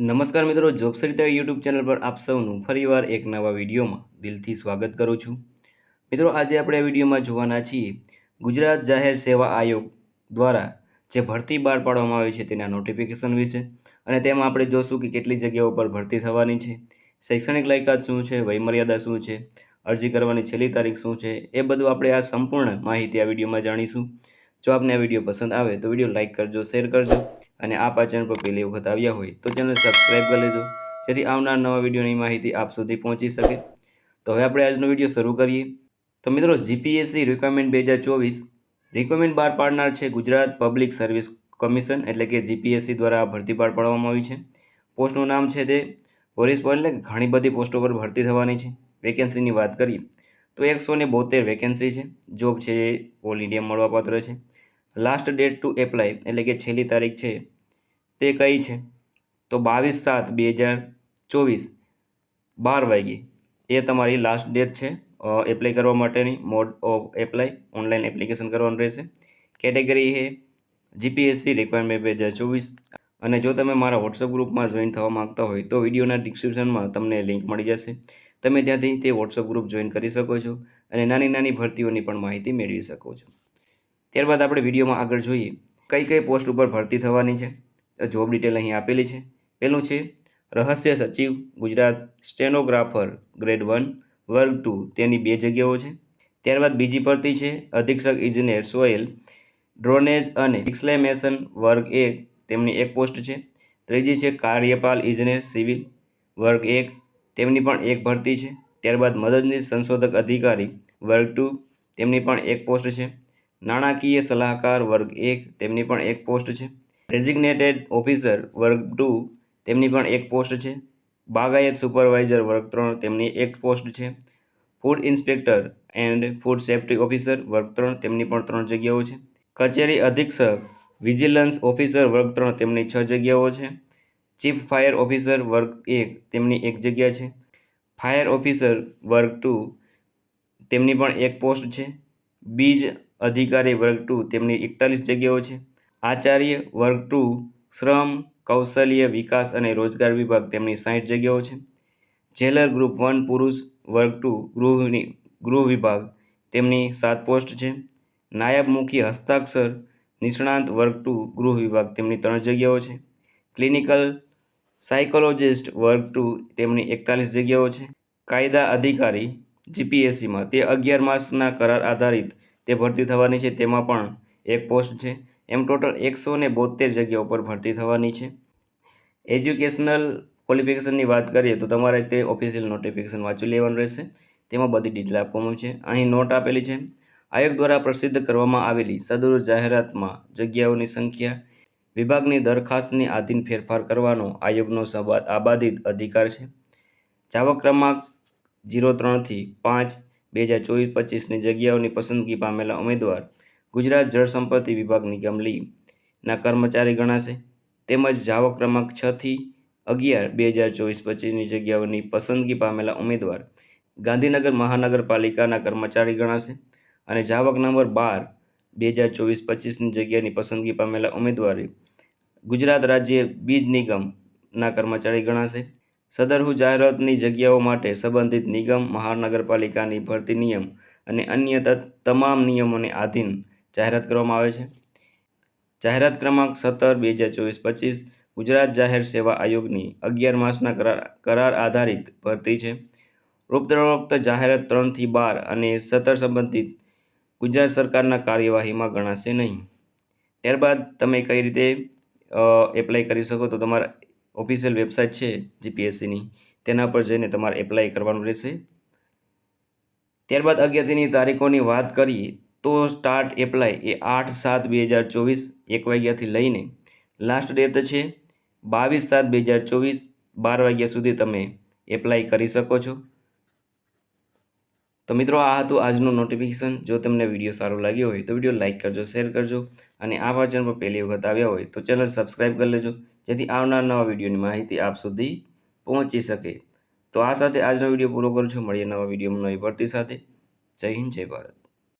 નમસ્કાર મિત્રો job Sarita YouTube channel પર આપ સૌનું ફરીવાર એક નવા વિડીયોમાં દિલથી સ્વાગત કરું છું. મિત્રો, આજે આપણે આ વિડીયોમાં જોવાના છીએ ગુજરાત જાહેર સેવા આયોગ દ્વારા જે ભરતી બહાર પાડવામાં આવી છે તેના નોટિફિકેશન વિશે અને તેમાં આપણે જોશું કે કેટલી જગ્યાઓ પર ભરતી થવાની છે, શૈક્ષણિક લાયકાત શું છે, વયમર્યાદા શું છે, અરજી કરવાની છેલ્લી તારીખ શું છે, એ બધું આપણે આ સંપૂર્ણ માહિતી આ વિડીયોમાં જાણીશું. જો આપને આ વીડિયો પસંદ આવે તો વીડિયો લાઇક કરજો, શેર કરજો અને આપ આ ચેનલ પર પહેલી વખત આવ્યા હોય તો ચેનલ સબસ્ક્રાઈબ કરી લેજો. જેથી આવનાર નવા વિડીયોની માહિતી આપ સુધી પહોંચી શકે. તો હવે આપણે આજનો વીડિયો શરૂ કરીએ. તો મિત્રો જીપીએસસી રિક્વાયરમેન્ટ બે હજાર ચોવીસ રિક્વાયરમેન્ટ બહાર પાડનાર છે ગુજરાત પબ્લિક સર્વિસ કમિશન એટલે કે જીપીએસસી દ્વારા ભરતી બહાર પાડવામાં આવી છે. પોસ્ટનું નામ છે તે પોલીસ પર એટલે ઘણી બધી પોસ્ટો પર ભરતી થવાની છે. વેકેન્સીની વાત કરીએ તો એકસો ને બોતેર વેકેન્સી છે. જોબ છે ઓલ ઇન્ડિયા મળવાપાત્ર છે. લાસ્ટ ડેટ ટુ એપ્લાય એટલે કે છેલ્લી તારીખ છે તે કઈ છે? તો બાવીસ સાત બે હજાર ચોવીસ. બાર વાગે એ તમારી લાસ્ટ ડેટ છે. એપ્લાય કરવા માટેની mode of apply online application કરવાનું રહેશે. કેટેગરી એ જીપીએસસી રિક્વાયરમેન્ટ બે હજાર ચોવીસ. અને જો તમે મારા વોટ્સઅપ ગ્રુપમાં જોઈન થવા માંગતા હોય તો વિડીયોના ડિસ્ક્રિપ્શનમાં તમને લિંક મળી જશે. તમે ત્યાંથી તે વોટ્સઅપ ગ્રુપ જોઈન કરી શકો છો અને નાની નાની ભરતીઓની પણ માહિતી મેળવી શકો છો. ત્યારબાદ આપણે વિડીયોમાં આગળ જોઈએ. કઈ કઈ પોસ્ટ ઉપર ભરતી થવાની છે? જોબ ડિટેલ અહીં આપેલી છે. પહેલું છે, રહસ્ય સચિવ, ગુજરાત સ્ટેનોગ્રાફર, ગ્રેડ વન, વર્ગ ટુ. તેની બે જગ્યાઓ છે. ત્યારબાદ બીજી ભરતી છે, અધિક્ષક ઇજનેર સોઇલ ડ્રોનેજ અને એક્સલેમેશન વર્ગ એક. તેમની એક પોસ્ટ છે. ત્રીજી છે, કાર્યપાલ ઇજનેર સિવિલ, વર્ગ એક. તેમની પણ એક ભરતી છે. ત્યારબાદ મદદનીશ સંશોધક અધિકારી, વર્ગ ટુ. તેમની પણ એક પોસ્ટ છે. નાણાકીય સલાહકાર, વર્ગ એક. તેમની પણ એક પોસ્ટ છે. ડેઝિગ્નેટેડ ઓફિસર વર્ગ ટુ તેમની પણ એક પોસ્ટ છે. બાગાયત સુપરવાઇઝર વર્ગ ત્રણ તેમની એક પોસ્ટ છે. Food inspector and food safety officer વર્ગ ત્રણ તેમની પણ ત્રણ જગ્યાઓ છે. કચેરી અધિક્ષક વિજિલન્સ ઓફિસર વર્ગ ત્રણ તેમની છ જગ્યાઓ છે. ચીફ ફાયર ઓફિસર વર્ગ એક તેમની એક જગ્યા છે. ફાયર ઓફિસર વર્ગ ટુ તેમની પણ એક પોસ્ટ છે. બીજ અધિકારી વર્ગ ટુ તેમની એકતાલીસ જગ્યાઓ છે. આચાર્ય, વર્ગ ટુ, શ્રમ, કૌશલ્ય, વિકાસ અને રોજગાર વિભાગ તેમની સાઠ જગ્યાઓ છે. જેલર ગ્રુપ વન પુરુષ, વર્ગ ટુ, ગૃહની, ગૃહ વિભાગ તેમની સાત પોસ્ટ છે. નાયબ મુખી હસ્તાક્ષર, નિષ્ણાંત, વર્ગ ટુ, ગૃહ વિભાગ તેમની ત્રણ જગ્યાઓ છે. ક્લિનિકલ સાયકોલોજિસ્ટ, વર્ગ ટુ, તેમની એકતાલીસ જગ્યાઓ છે. કાયદા અધિકારી, જીપીએસસીમાં તે અગિયાર માસના કરાર આધારિત તે ભરતી થવાની છે. તેમાં પણ એક પોસ્ટ છે. એમ ટોટલ એકસો ને બોતેર જગ્યાઓ પર ભરતી થવાની છે. એજ્યુકેશનલ ક્વોલિફિકેશનની વાત કરીએ તો તમારે તે ઓફિશિયલ નોટિફિકેશન વાંચી લેવાનું રહેશે. તેમાં બધી ડિટેલ આપવામાં છે. અહીં નોટ આપેલી છે. આયોગ દ્વારા પ્રસિદ્ધ કરવામાં આવેલી સદુર જાહેરાતમાં જગ્યાઓની સંખ્યા, વિભાગની દરખાસ્તની આધીન ફેરફાર કરવાનો આયોગનો આબાદિત અધિકાર છે. જાવક ક્રમાંક જીરો ત્રણથી પાંચ, બે હજાર ચોવીસ પચીસની જગ્યાઓની પસંદગી પામેલા ઉમેદવાર ગુજરાત જળસંપત્તિ વિભાગ નિગમ લીના કર્મચારી ગણાશે. તેમજ જાવક ક્રમાંક છથી અગિયાર બે હજાર ચોવીસ પચીસની જગ્યાઓની પસંદગી પામેલા ઉમેદવાર ગાંધીનગર મહાનગરપાલિકાના કર્મચારી ગણાશે. અને જાવક નંબર બાર બે હજાર ચોવીસ પચીસની જગ્યાની પસંદગી પામેલા ઉમેદવારે ગુજરાત રાજ્ય બીજ નિગમના કર્મચારી ગણાશે. સદરહુ જાહેરાતની જગ્યાઓ માટે સંબંધિત નિગમ, મહાનગરપાલિકાની ભરતી નિયમ અને અન્ય તમામ નિયમોને આધીન જાહેરાત કરવામાં આવે છે. જાહેરાત ક્રમાંક સત્તર, બે હજાર ચોવીસ, પચીસ, ગુજરાત જાહેર સેવા આયોગની અગિયાર માસના કરાર કરાર આધારિત ભરતી છે. ઉપદ્રવક્ત જાહેરાત ત્રણથી બાર અને સત્તર સંબંધિત ગુજરાત સરકારના કાર્યવાહીમાં ગણાશે નહીં. ત્યારબાદ તમે કઈ રીતે એપ્લાય કરી શકો તો તમારા ઓફિશિયલ વેબસાઇટ છે જીપીએસસીની તેના પર જઈને તમારે એપ્લાય કરવાનું રહેશે. ત્યારબાદ અગિયારથીની તારીખોની વાત કરીએ તો સ્ટાર્ટ એપ્લાય એ આઠ સાત બે હજાર ચોવીસ એક વાગ્યાથી લઈને લાસ્ટ ડેટ છે બાવીસ સાત બે હજાર ચોવીસ બાર વાગ્યા સુધી તમે એપ્લાય કરી શકો છો. તો મિત્રો આ હતું આજનું નોટિફિકેશન જો તમને વીડિયો સારો લાગ્યો હોય તો વીડિયો લાઇક કરજો શેર કરજો અને આ ચેનલ પર પહેલી વખત આવ્યા હોય તો ચેનલ સબસ્ક્રાઈબ કરી લેજો, જેથી આવનાર નવા વિડીયોની માહિતી આપ સુધી પહોંચી શકે. તો આ સાથે આજનો વીડિયો પૂરો કરું છું. મળીએ નવા વિડીયોમાં નવી ભરતી સાથે. જય હિન્દ, જય ભારત.